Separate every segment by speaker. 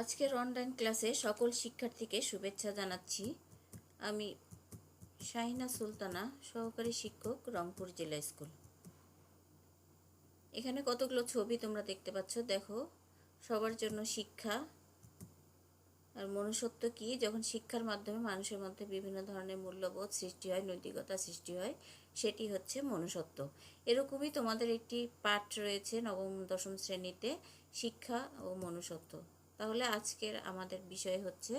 Speaker 1: আজকের অনলাইন ক্লাসে সকল শিক্ষার্থীকে শুভেচ্ছা জানাচ্ছি। আমি শাহিনা সুলতানা, সহকারী শিক্ষক, রংপুর জেলা স্কুল। এখানে কতগুলো ছবি তোমরা দেখতে পাচ্ছ? দেখো, সবার জন্য শিক্ষা আর মনুষ্যত্ব কি? যখন শিক্ষার মাধ্যমে মানুষের মধ্যে বিভিন্ন ধরনের মূল্যবোধ সৃষ্টি হয়, নৈতিকতা সৃষ্টি হয়, সেটি হচ্ছে মনুষ্যত্ব। এরকমই তোমাদের একটি পাঠ রয়েছে নবম দশম শ্রেণীতে, শিক্ষা ও মনুষ্যত্ব। তাহলে আজকের আমাদের বিষয় হচ্ছে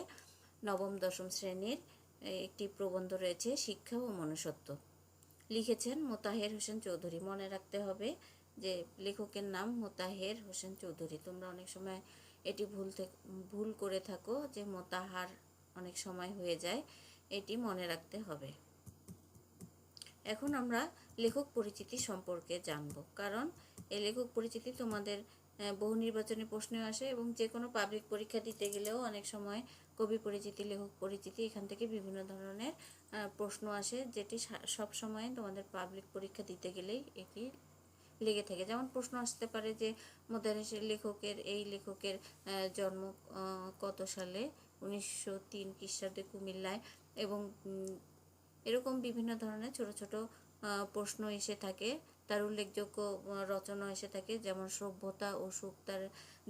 Speaker 1: নবম, দশম শ্রেণির একটি প্রবন্ধ রয়েছে, শিক্ষা ও মনুষ্যত্ব। লিখেছেন মোতাহের হোসেন চৌধুরী। মনে রাখতে হবে যে লেখকের নাম মোতাহের হোসেন চৌধুরী। তোমরা অনেক সময় এটি ভুল ভুল করে থাকো যে মোতাহার অনেক সময় হয়ে যায়, এটি মনে রাখতে হবে। এখন আমরা লেখক পরিচিতি সম্পর্কে জানব। কারণ এই লেখক পরিচিতি তোমাদের বহু নির্বাচনী প্রশ্নেও আসে এবং যে কোনো পাবলিক পরীক্ষা দিতে গেলেও অনেক সময় কবি পরিচিতি, লেখক পরিচিতি এখান থেকে বিভিন্ন ধরনের প্রশ্ন আসে যেটি সব সময় তোমাদের পাবলিক পরীক্ষা দিতে গেলেই এটি লেগে থাকে। যেমন প্রশ্ন আসতে পারে যে মোদারেসের লেখকের, এই লেখকের জন্ম কত সালে? উনিশশো তিন খ্রিস্টাব্দে কুমিল্লায়। এবং এরকম বিভিন্ন ধরনের ছোট ছোট প্রশ্ন এসে থাকে। তার উল্লেখযোগ্য রচনা এসে থাকে, যেমন সভ্যতা ও সুখ তার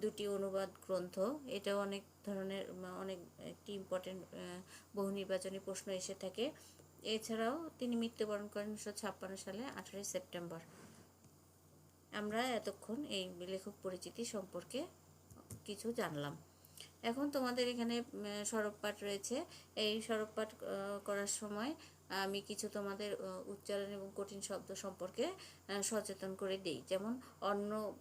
Speaker 1: দুটি অনুবাদ গ্রন্থ। এটাও অনেক ধরনের অনেক একটি ইম্পর্টেন্ট বহু নির্বাচনী প্রশ্ন এসে থাকে। এছাড়াও তিনি মৃত্যুবরণ করেন উনিশশো ছাপ্পান্ন সালে, আঠারোই সেপ্টেম্বর। আমরা এতক্ষণ এই লেখক পরিচিতি সম্পর্কে কিছু জানলাম। এখন তোমাদের এখানে সড়ক পাঠ রয়েছে। এই সড়ক পাঠ করার সময় আমি কিছু তোমাদের উচ্চারণ এবং কঠিন শব্দ সম্পর্কে সচেতন করে দিই। যেমন, অন্ন,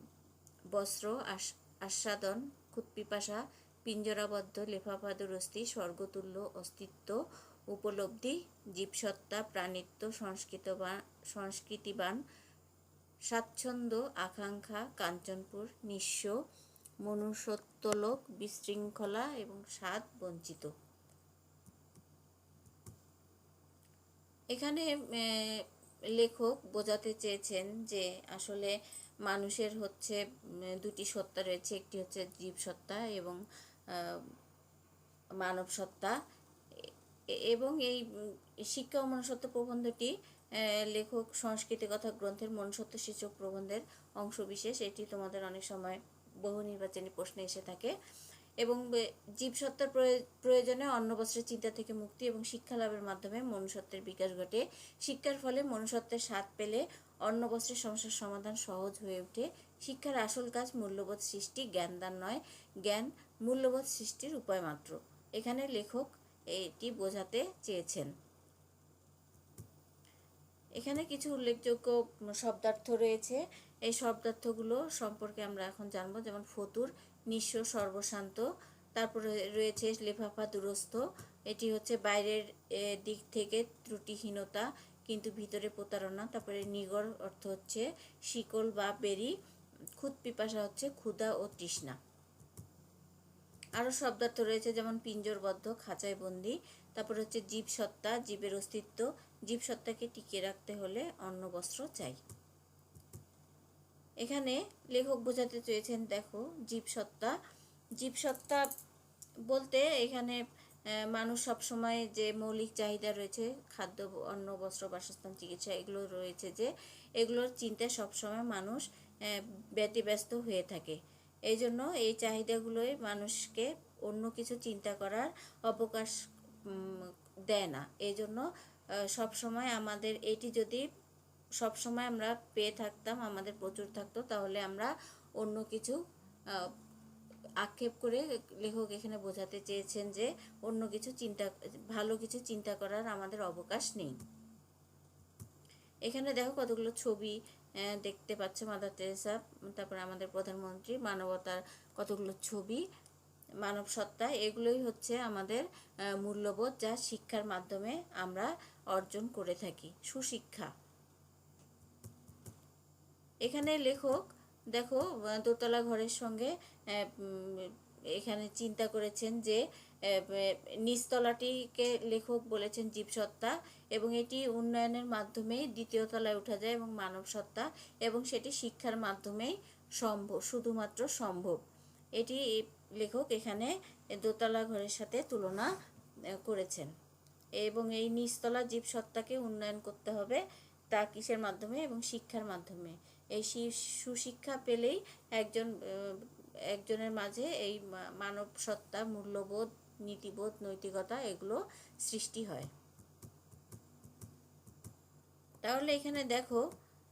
Speaker 1: বস্ত্র আস- আস্বাদন, খুৎপিপাসা, পিঞ্জরাবদ্ধ লেফাফা দুরস্তি স্বর্গতুল্য, অস্তিত্ব, উপলব্ধি জীবসত্তা প্রাণিত্ব সংস্কৃতবান সংস্কৃতিবান, স্বাচ্ছন্দ্য, আকাঙ্ক্ষা, কাঞ্চনপুর, নিঃস্ব, মনুষ্যত্বলোক, বিশৃঙ্খলা এবং স্বাদ বঞ্চিত। এখানে লেখক বোঝাতে চেয়েছেন যে আসলে মানুষের হচ্ছে দুটি সত্তা রয়েছে। একটি হচ্ছে জীব সত্তা এবং মানব সত্তা এবং এই, শিক্ষা ও মনুষ্যত্ব প্রবন্ধটি লেখক সংস্কৃতি কথা গ্রন্থের মনুষ্যত্ব শীর্ষক প্রবন্ধের অংশবিশেষ। এটি তোমাদের অনেক সময় বহু নির্বাচনী প্রশ্নে এসে থাকে। এবং জীবসত্তার প্রয়োজনে অন্ন, বস্ত্রের চিন্তা থেকে মুক্তি এবং শিক্ষা লাভের মাধ্যমে মনুষ্যত্বের বিকাশ ঘটে। শিক্ষার ফলে মনুষ্যত্বের স্বাদ পেলে অন্ন, বস্ত্রের সমস্যার সমাধান সহজ হয়ে ওঠে। শিক্ষার আসল কাজ মূল্যবোধ সৃষ্টি জ্ঞানদান নয়। জ্ঞান মূল্যবোধ সৃষ্টির উপায় মাত্র। এখানে লেখক এটি বোঝাতে চেয়েছেন। এখানে কিছু উল্লেখযোগ্য শব্দার্থ রয়েছে। এই শব্দার্থগুলো সম্পর্কে আমরা এখন জানব, যেমন ফতুর নিঃস্ব সর্বশান্ত। তারপরে রয়েছে লেফাফা দুরস্থ। এটি হচ্ছে বাইরের দিক থেকে ত্রুটিহীনতা, কিন্তু ভিতরে প্রতারণা। তারপরে নিগড় অর্থ হচ্ছে শিকল বা বেরি। খুদ পিপাসা হচ্ছে ক্ষুধা ও তৃষ্ণা। আরও শব্দার্থ রয়েছে যেমন পিঞ্জরবদ্ধ খাঁচায় বন্দি তারপর হচ্ছে জীবসত্তা জীবের অস্তিত্ব। জীবসত্তাকে টিকিয়ে রাখতে হলে অন্ন বস্ত্র চাই। এখানে লেখক বোঝাতে চেয়েছেন, দেখো জীবসত্তা জীবসত্তা বলতে এখানে মানুষ সবসময় যে মৌলিক চাহিদা রয়েছে, খাদ্য, অন্ন, বস্ত্র, বাসস্থান, চিকিৎসা, এগুলো রয়েছে যে, এগুলোর চিন্তায় সবসময় মানুষ ব্যতিব্যস্ত হয়ে থাকে। এই জন্য এই চাহিদাগুলোই মানুষকে অন্য কিছু চিন্তা করার অবকাশ দেয় না। এই জন্য সব সময় আমাদের এটি যদি সব সময় আমরা পেয়ে থাকতাম, আমাদের প্রচুর থাকতো, তাহলে আমরা অন্য কিছু আক্ষেপ করে লেখক এখানে বোঝাতে চেয়েছেন যে অন্য কিছু চিন্তা, ভালো কিছু চিন্তা করার আমাদের অবকাশ নেই। এখানে দেখো কতগুলো ছবি দেখতে পাচ্ছ মাদার তেরেসা তারপরে আমাদের প্রধানমন্ত্রী, মানবতার কতগুলো ছবি, মানব সত্তা, এগুলোই হচ্ছে আমাদের মূল্যবোধ যা শিক্ষার মাধ্যমে আমরা অর্জন করে থাকি, সুশিক্ষা। এখানে লেখক, দেখো দোতলা ঘরের সঙ্গে এখানে চিন্তা করেছেন যে নিচতলাটিকে লেখক বলেছেন জীবসত্তা এবং এটি উন্নয়নের মাধ্যমেই দ্বিতীয় তলায় ওঠা যায় এবং মানব সত্তা এবং সেটি শিক্ষার মাধ্যমেই সম্ভব, শুধুমাত্র সম্ভব। এটি লেখক এখানে দোতলা ঘরের সাথে তুলনা করেছেন। এবং এই নিচতলা জীবসত্তাকে উন্নয়ন করতে হবে তা কিসের মাধ্যমে? এবং শিক্ষার মাধ্যমে। এই সুশিক্ষা পেলেই একজন একজনের মাঝে এই মানব সত্তা মূল্যবোধ, নীতিবোধ, নৈতিকতা এগুলো সৃষ্টি হয়। তাহলে এখানে দেখো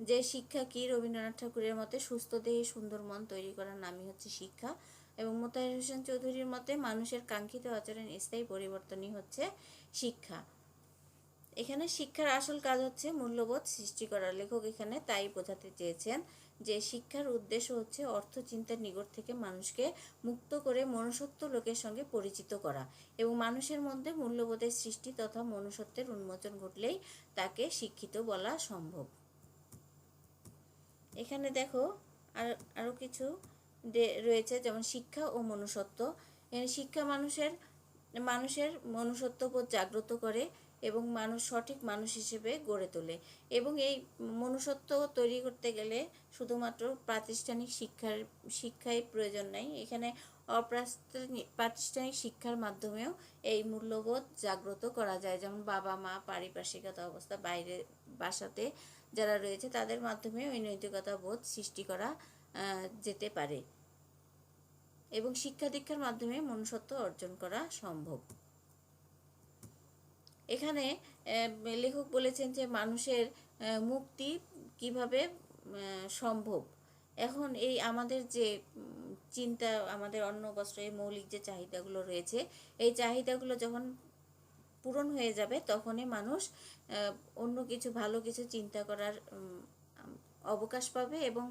Speaker 1: যে শিক্ষা কি? রবীন্দ্রনাথ ঠাকুরের মতে সুস্থ দেহে সুন্দর মন তৈরি করার নামই হচ্ছে শিক্ষা এবং মোতাহির হোসেন চৌধুরীর মতে মানুষের কাঙ্ক্ষিত আচরণ স্থায়ী পরিবর্তনই হচ্ছে শিক্ষা। এখানে শিক্ষার আসল কাজ হচ্ছে মূল্যবোধ সৃষ্টি করা। লেখক এখানে তাই বোঝাতে চেয়েছেন যে শিক্ষার উদ্দেশ্য হচ্ছে অর্থ চিন্তার নিকট থেকে মানুষকে মুক্ত করে মনুষ্যত্ব লোকের সঙ্গে পরিচিত করা এবং মানুষের মধ্যে মূল্যবোধের সৃষ্টি তথা মনুষ্যত্বের উন্মোচন ঘটলেই তাকে শিক্ষিত বলা সম্ভব। এখানে দেখো আর আরও কিছু রয়েছে যেমন শিক্ষা ও মনুষ্যত্ব। এখানে শিক্ষা মানুষের মানুষের মনুষ্যত্ব মনুষ্যত্ববোধ জাগ্রত করে এবং মানুষ সঠিক মানুষ হিসেবে গড়ে তোলে। এবং এই মনুষ্যত্ব তৈরি করতে গেলে শুধুমাত্র প্রাতিষ্ঠানিক শিক্ষার, শিক্ষাই প্রয়োজন নেই। এখানে অপ্রাতিষ্ঠানিক, প্রাতিষ্ঠানিক শিক্ষার মাধ্যমেও এই মূল্যবোধ জাগ্রত করা যায়। যেমন বাবা, মা, পারিপার্শ্বিকতা অবস্থা, বাইরে, বাসাতে যারা রয়েছে, তাদের মাধ্যমে ওই নৈতিকতা বোধ সৃষ্টি করা যেতে পারে। এবং শিক্ষা দীক্ষার মাধ্যমে মনুষ্যত্ব অর্জন করা সম্ভব। এখানে লেখক বলেছেন যে মানুষের মুক্তি কীভাবে সম্ভব? এখন এই আমাদের যে চিন্তা, আমাদের অন্ন, বস্ত্র, এই মৌলিক যে চাহিদাগুলো রয়েছে, এই চাহিদাগুলো যখন পূরণ হয়ে যাবে, তখনই মানুষ অন্য কিছু ভালো কিছু চিন্তা করার অবকাশ পাবে এবং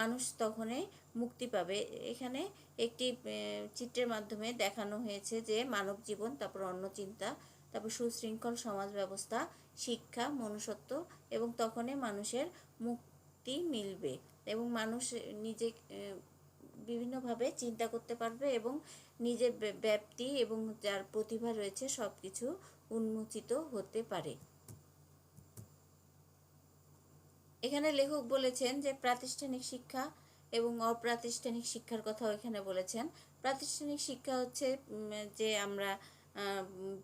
Speaker 1: মানুষ তখনই মুক্তি পাবে। এখানে একটি চিত্রের মাধ্যমে দেখানো হয়েছে যে মানব জীবন, তারপর অন্য চিন্তা তারপর সুশৃঙ্খল সমাজ ব্যবস্থা, শিক্ষা, মনুষ্যত্ব এবং তখনই মানুষের মুক্তি মিলবে এবং মানুষ নিজে বিভিন্নভাবে চিন্তা করতে পারবে এবং নিজের ব্যাপ্তি এবং যার প্রতিভা রয়েছে সব কিছু উন্মোচিত হতে পারে। এখানে লেখক বলেছেন যে প্রাতিষ্ঠানিক শিক্ষা এবং অপ্রাতিষ্ঠানিক শিক্ষার কথাও এখানে বলেছেন। প্রাতিষ্ঠানিক শিক্ষা হচ্ছে যে আমরা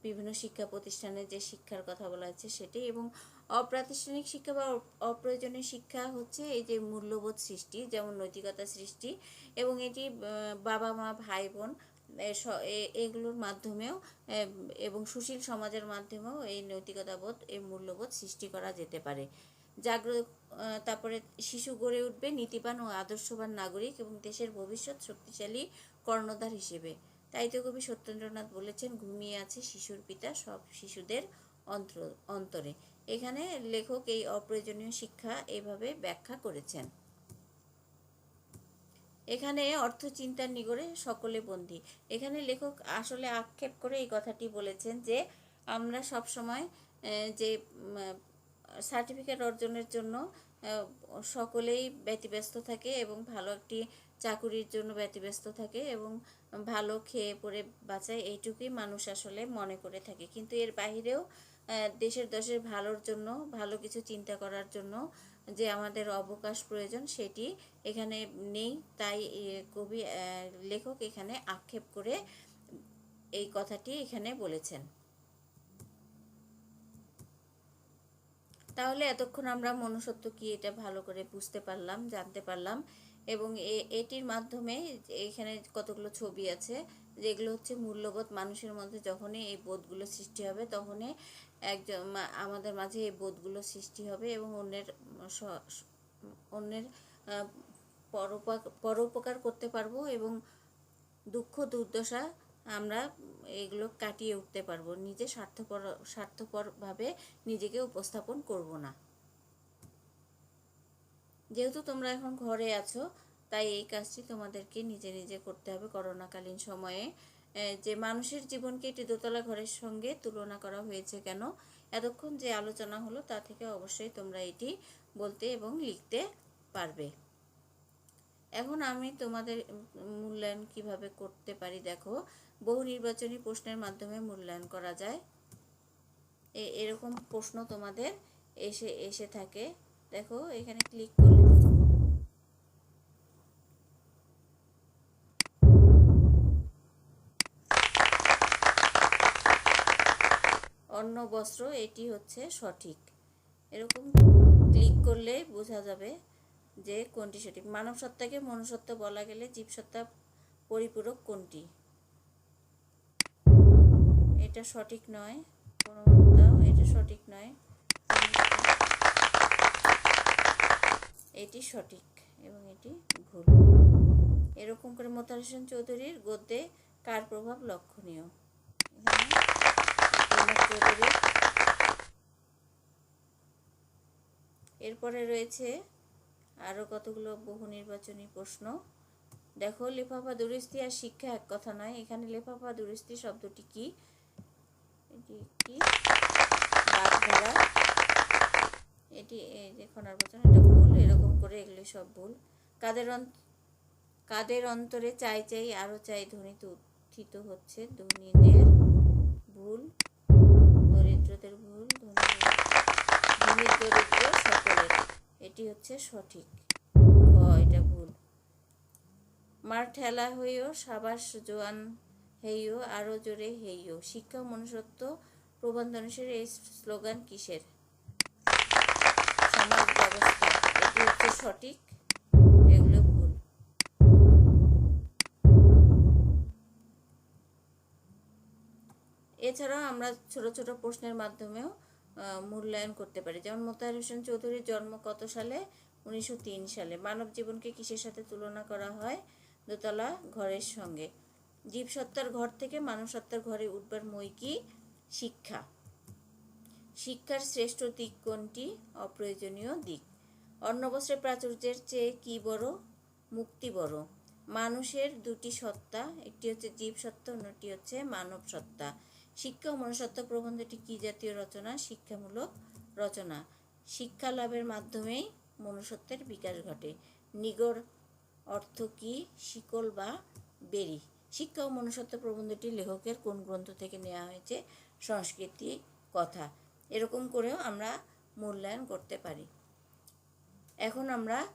Speaker 1: বিভিন্ন শিক্ষা প্রতিষ্ঠানে যে শিক্ষার কথা বলা হচ্ছে সেটি এবং অপ্রাতিষ্ঠানিক শিক্ষা বা অপ্রয়োজনীয় শিক্ষা হচ্ছে এই যে মূল্যবোধ সৃষ্টি, যেমন নৈতিকতা সৃষ্টি এবং এটি বাবা, মা ভাই বোন এগুলোর মাধ্যমেও এবং সুশীল সমাজের মাধ্যমেও এই নৈতিকতা বোধ এই মূল্যবোধ সৃষ্টি করা যেতে পারে। জাগ্রত তারপরে শিশু গড়ে উঠবে, নীতিবান ও আদর্শবান নাগরিক এবং দেশের ভবিষ্যৎ শক্তিশালী কর্ণধার হিসেবে। তাই তো কবি সত্যেন্দ্রনাথ বলেছেন, ঘুমিয়ে আছে শিশুর পিতা সব শিশুদের অন্তর, অন্তরে। এখানে লেখক এই অপ্রয়োজনীয় শিক্ষা এভাবে ব্যাখ্যা করেছেন। এখানে অর্থ চিন্তার নিগড়ে সকলে বন্দী। এখানে লেখক আসলে আক্ষেপ করে এই কথাটি বলেছেন যে, আমরা সব সময় যে সার্টিফিকেট অর্জনের জন্য সকলেই ব্যতিব্যস্ত থাকে এবং ভালো একটি চাকুরির জন্য ব্যতিব্যস্ত থাকে এবং ভালো খেয়ে পরে বাঁচায় এইটুকুই মানুষ আসলে মনে করে থাকে। কিন্তু এর বাহিরেও দেশের দশের ভালোর জন্য, ভালো কিছু চিন্তা করার জন্য যে আমাদের অবকাশ প্রয়োজন সেটি এখানে নেই। তাই কবি লেখক এখানে আক্ষেপ করে এই কথাটি এখানে বলেছেন। তাহলে এতক্ষণ আমরা মনুষ্যত্ব কি এটা ভালো করে বুঝতে পারলাম, জানতে পারলাম। এবং এটির মাধ্যমে এখানে কতগুলো ছবি আছে, যেগুলো হচ্ছে মূল্যবোধ মানুষের মধ্যে যখনই এই বোধগুলো সৃষ্টি হবে, তখনই একজন আমাদের মাঝে এই বোধগুলো সৃষ্টি হবে এবং অন্যের অন্যের পরোপকার করতে পারব এবং দুঃখ, দুর্দশা আমরা এগুলো কাটিয়ে উঠতে পারব। নিজে স্বার্থপর, স্বার্থপরভাবে নিজেকে উপস্থাপন করব না। যেহেতু তোমরা এখন ঘরে আছো, তাই এই কাজটি তোমাদেরকে নিজে নিজে করতে হবে করোনাকালীন সময়ে। যে মানুষের জীবনকে একটি দোতলা ঘরের সঙ্গে তুলনা করা হয়েছে কেন, এতক্ষণ যে আলোচনা হলো তা থেকে অবশ্যই তোমরা এটি বলতে এবং লিখতে পারবে। এখন আমি তোমাদের মূল্যায়ন কীভাবে করতে পারি দেখো, বহু নির্বাচনী প্রশ্নের মাধ্যমে মূল্যায়ন করা যায়। এরকম প্রশ্ন তোমাদের এসে এসে থাকে। দেখো, এখানে ক্লিক করলে দেখো। অন্ন বস্ত্র, এটি হচ্ছে সঠিক। এরকম ক্লিক করলে বোঝা যাবে যে কোনটি সঠিক। মানব সত্তাকে মনুষ্যত্ব বলা গেলে জীবসত্তা পরিপূরক কোনটি? এটা সঠিক নয় প্রমাণ এটা সঠিক নয়। এটি সঠিক এবং এটি ভুল। এরকম করে মোতার হোসেন চৌধুরীর গদ্যে কার প্রভাব লক্ষণীয়? এখানে এরপরে রয়েছে আরও কতগুলো বহু নির্বাচনী প্রশ্ন। দেখো, লেফাফা দুরস্তি আর শিক্ষা এক কথা নয়। এখানে লেফাফা দুরস্তি শব্দটি কি? এটি কি বাগধারা। এটি বচন, এটা ভুল। এরকম করে এগুলি সব ভুল। কাদের কাদের অন্তরে চাই চাই আরও চাই ধ্বনিতে উত্থিত হচ্ছে। ধনীদের ভুল। দরিদ্রদের ভুল, ধনী দরিদ্র সকলের। এটি হচ্ছে সঠিক। এটা ভুল। মার ঠেলা হইও, সাবাস জোয়ান হেইও আরও জোরে হেইও। শিক্ষা মনুষ্যত্ব প্রবন্ধ অনুসারে এই স্লোগান কিসের? সমাজ ব্যবস্থা। এটি হচ্ছে সঠিক। এছাড়াও আমরা ছোট ছোট প্রশ্নের মাধ্যমেও মূল্যায়ন করতে পারি। যেমন মোতাহার হোসেন চৌধুরীর জন্ম কত সালে? উনিশশো তিন সালে। মানব জীবনকে কিসের সাথে তুলনা করা হয়? দোতলা ঘরের সঙ্গে। জীবসত্তার ঘর থেকে মানব সত্তার ঘরে উঠবার মই কি? শিক্ষা। শিক্ষার শ্রেষ্ঠ দিক কোনটি? অপ্রয়োজনীয় দিক। অন্নবস্ত্রের প্রাচুর্যের চেয়ে কি বড়? মুক্তি বড়। মানুষের দুটি সত্তা, একটি হচ্ছে জীব সত্তা, অন্যটি হচ্ছে মানব সত্তা। শিক্ষা ও মনুষ্যত্ব প্রবন্ধটি কি জাতীয় রচনা? শিক্ষামূলক রচনা। শিক্ষা লাভের মাধ্যমেই মনুষ্যত্বের বিকাশ ঘটে। নিগড় অর্থ কি? শিকল বা বেরি। শিক্ষা ও মনুষ্যত্ব প্রবন্ধটি লেখকের কোন গ্রন্থ থেকে নেওয়া হয়েছে? সংস্কৃতি, কথা। এরকম করেও আমরা মূল্যায়ন করতে পারি। এখন আমরা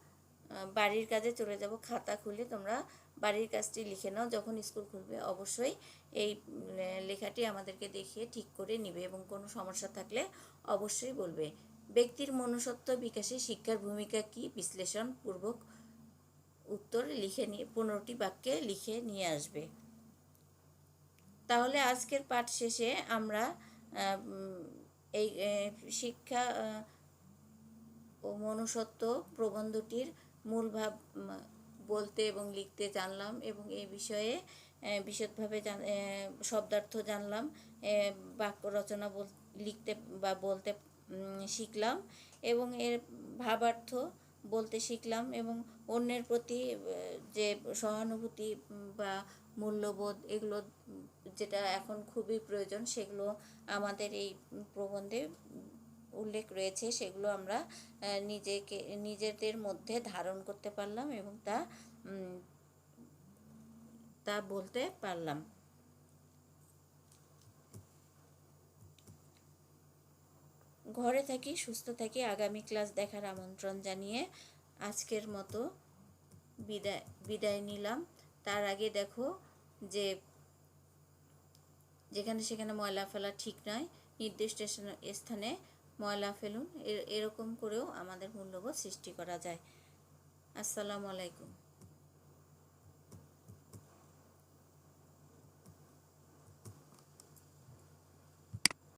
Speaker 1: বাড়ির কাজে চলে যাব, খাতা খুলে তোমরা বাড়ির কাজটি লিখে নাও, যখন স্কুল খুলবে অবশ্যই এই লেখাটি আমাদেরকে দেখিয়ে ঠিক করে নিবে এবং কোনো সমস্যা থাকলে অবশ্যই বলবে। ব্যক্তির মনুষ্যত্ব বিকাশে শিক্ষার ভূমিকা কি? বিশ্লেষণ পূর্বক উত্তর লিখে নিয়ে, পনেরোটি বাক্যে লিখে নিয়ে আসবে। তাহলে আজকের পাঠ শেষে আমরা এই শিক্ষা ও মনুষ্যত্ব প্রবন্ধটির মূল ভাব বলতে এবং লিখতে জানলাম এবং এই বিষয়ে বিশদভাবে শব্দার্থ জানলাম বাক্য রচনা বল, লিখতে বা বলতে শিখলাম এবং এর ভাবার্থ বলতে শিখলাম এবং অন্যের প্রতি যে সহানুভূতি বা মূল্যবোধ এগুলো, যেটা এখন খুবই প্রয়োজন সেগুলো আমাদের এই প্রবন্ধে উল্লেখ রয়েছে, সেগুলো আমরা নিজেকে, নিজেদের মধ্যে ধারণ করতে পারলাম এবং তা তা বলতে পারলাম। ঘরে থাকি, সুস্থ থাকি, আগামী ক্লাস দেখার আমন্ত্রণ জানিয়ে আজকের মতো বিদায় বিদায় নিলাম। তার আগে দেখো যে, যেখানে সেখানে ময়লা ফেলা ঠিক নয়, নির্দিষ্ট স্থানে ময়লা ফেলুন এর- এরকম করেও আমাদের মূল্যবোধ সৃষ্টি করা যায়। আসসালামু আলাইকুম।